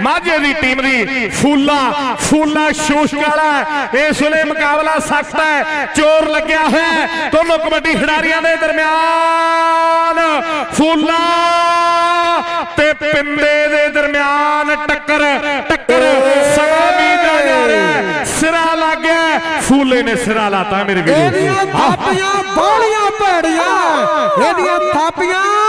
ਮਾਝੇ ਦੀ ਟੀਮ ਦੀ ਫੂਲਾ ਫੂਲਾ ਸ਼ੋਸ਼ਕ ਵਾਲਾ ਇਸ ਵੇਲੇ ਮੁਕਾਬਲਾ ਸਖਤ ਹੈ। ਚੋਰ ਲੱਗਿਆ ਹੋਇਆ ਹੈ। ਦੋਨੋਂ ਕਬੱਡੀ ਖਿਡਾਰੀਆਂ ਦੇ ਦਰਮਿਆਨ ਫੂਲਾ ਤੇ ਪਿੰਦੇ ਦੇ ਦਰਮਿਆਨ ਟੱਕਰ ਟੱਕਰ ਸਮਾਂ ਬੀਤਦਾ ਜਾ ਰਿਹਾ ਹੈ। ਸਿਰਾ ਲੱਗ ਗਿਆ ਹੈ। ਫੂਲੇ ਨੇ ਸਿਰਾ ਲਾਤਾ ਮੇਰੇ ਵੀਰੋ। ਇਹਦੀਆਂ ਥਾਪੀਆਂ ਬਾਲੀਆਂ ਭੈੜੀਆਂ। ਇਹਦੀਆਂ ਥਾਪੀਆਂ।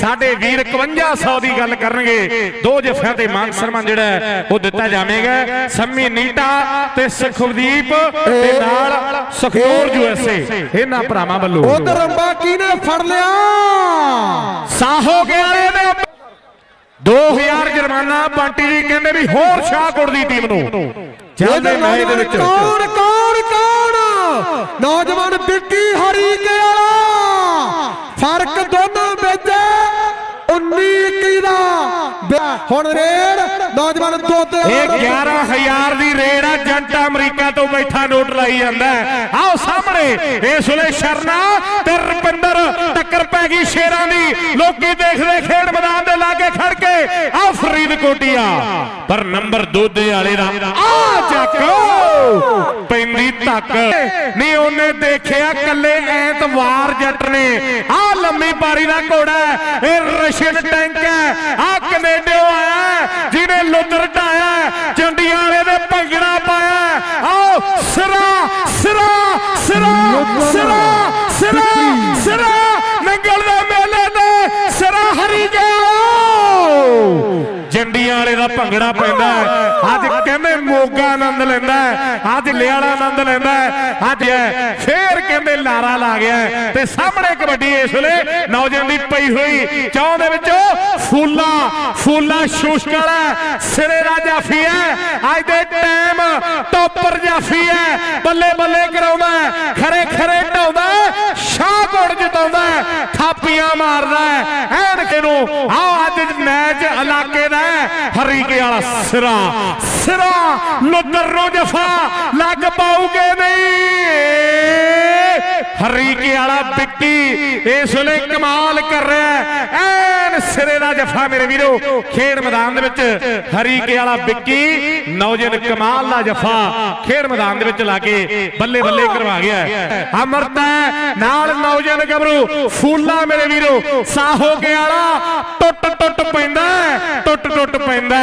ਸਾਡੇ ਵੀਰ 5100 ਦੀ ਗੱਲ ਕਰਨਗੇ। ਦੋ ਜਫਿਆਂ ਤੇ ਮਾਨ ਸਨਮਾਨ ਜਿਹੜਾ ਉਹ ਦਿੱਤਾ ਜਾਵੇਗਾ। ਸੰਮੀ ਨੀਟਾ ਤੇ ਸੁਖਦੀਪ ਤੇ ਨਾਲ ਸੁਖਨੂਰ ਯੂਐਸਏ ਇਹਨਾਂ ਭਰਾਵਾਂ ਵੱਲੋਂ। ਉਧਰ ਰੰਬਾ ਕਿਹਨੇ ਫੜ ਲਿਆ? ਸਾਹੋ ਗਿਆਰੇ ਨੇ। 2000 ਜੁਰਮਾਨਾ ਬੰਟੀ ਜੀ ਕਹਿੰਦੇ ਵੀ ਹੋਰ ਸ਼ਾਹਕੋਟ ਦੀ ਟੀਮ ਨੂੰ। ਚੱਲਦੇ ਮੈਚ ਦੇ ਵਿੱਚ। ਕੌਣ ਕੌਣ ਕੌਣ? ਨੌਜਵਾਨ ਵਿੱਕੀ ਹਰੀਕੇ ਹੁਣ ਰੇਡ ਨੌਜਵਾਨ ਦੋਤੇ ਇਹ 11000 ਦੀ ਰੇਡ ਆ ਜੰਟ ਅਮਰੀਕਾ ਤੋਂ ਬੈਠਾ ਨੋਟ ਲਾਈ ਜਾਂਦਾ। ਆਓ ਸਾਹਮਣੇ ਇਸ ਵੇਲੇ ਸ਼ਰਨਾ ਤੇ ਰੁਪਿੰਦਰ ਟੱਕਰ ਪੈ ਗਈ ਸ਼ੇਰਾਂ ਦੀ। ਲੋਕੀ ਦੇਖਦੇ ਖੇਡ ਮੈਦਾਨ ਦੇ ਲਾਗੇ ਖੜ ਕੇ। ਆ ਫਰੀਦਕੋਟੀਆ ਪਰ ਨੰਬਰ ਦੋਦੇ ਵਾਲੇ ਦਾ ਆ ਚੱਕੋ। ਪੈਂਦੀ ਧੱਕ। ਨਹੀਂ ਉਹਨੇ ਦੇਖਿਆ ਕੱਲੇ ਐਤਵਾਰ ਜੱਟ ਨੇ। ਆ ਲੰਮੀ ਪਾਰੀ ਦਾ ਘੋੜਾ ਇਹ ਰਸ਼ੀਅਨ ਟੈਂਕ ਹੈ। ਆ ਹੈ, ਜਿਹਨੇ ਲੁੱਦਰ ਢਾਇਆ ਹੈ, ਵਾਲੇ ਦੇ ਭੰਗੜਾ ਪਾਇਆ ਆਓ ਸਿਰਾ ਸਿਰਾ ਸਿਰਾ ਸਿਰਾ ਸਿਰਾ। ਦਾ ਭੰਗੜਾ ਪੈਂਦਾ ਹੈ। ਅੱਜ ਕਹਿੰਦੇ ਮੋਗਾ ਆਨੰਦ ਲੈਂਦਾ ਹੈ। ਅੱਜ ਲਿਆਲਾ ਆਨੰਦ ਲੈਂਦਾ ਹੈ। ਅੱਜ ਫੇਰ ਕਹਿੰਦੇ ਲਾਰਾ ਲਾ ਗਿਆ ਤੇ ਸਾਹਮਣੇ ਕਬੱਡੀ ਇਸ ਵੇਲੇ ਨੌਜਵਾਨ ਦੀ ਪਈ ਹੋਈ ਚੌਂ ਦੇ ਵਿੱਚੋਂ ਫੂਲਾ ਫੂਲਾ ਸ਼ੂਸ਼ਕ ਵਾਲਾ ਸਿਰੇ ਦਾ ਜਾਫੀ ਹੈ, ਅੱਜ ਦੇ ਟਾਈਮ ਟੋਪਰ ਜਾਫੀ ਹੈ, ਬੱਲੇ ਬੱਲੇ ਕਰਾਉਂਦਾ ਹੈ। ਖਰੇ ਖਰੇ ਢਾਉਂਦਾ ਹੈ। ਸ਼ਾਹਕੋਟ ਜਿਤਾਉਂਦਾ ਹੈ। ਥਾਪੀਆਂ ਮਾਰਦਾ ਹੈ। ਐਨਕ ਨੂੰ ਆਓ ਅੱਜ ਮੈਚ ਇਲਾਕੇ ਦਾ ਹਰੀਕੇ ਵਾਲਾ ਸਿਰਾ। ਸਿਰਾ ਲੁੱਦਰ ਨੂੰ ਜਫਾ ਲੱਗ ਪਾਉਗੇ ਨਹੀਂ। ਹਰੀਕੇ ਵਾਲਾ ਵਿੱਕੀ ਇਸ ਵੇਲੇ ਕਮਾਲ ਕਰ ਰਿਹਾ ਹੈ ਐਨ ਸਿਰੇ ਦਾ ਜਫਾ ਮੇਰੇ ਵੀਰੋ, ਖੇਡ ਮੈਦਾਨ ਦੇ ਵਿੱਚ ਹਰੀਕੇ ਵਾਲਾ ਵਿੱਕੀ ਨੌਜਵਾਨ ਕਮਾਲ ਦਾ ਜਫਾ ਖੇਡ ਮੈਦਾਨ ਦੇ ਵਿੱਚ ਲਾ ਕੇ ਬੱਲੇ ਬੱਲੇ ਕਰਵਾ ਗਿਆ ਹੈ। ਅਮਰਤਾ ਨਾਲ ਨੌਜਵਾਨ ਗੱਭਰੂ, ਫੂਲਾ ਮੇਰੇ ਵੀਰੋ ਸਾਹੋ ਕੇ ਵਾਲਾ ਟੁੱਟ ਟੁੱਟ ਪੈਂਦਾ ਟੁੱਟ ਟੁੱਟ ਪੈਂਦਾ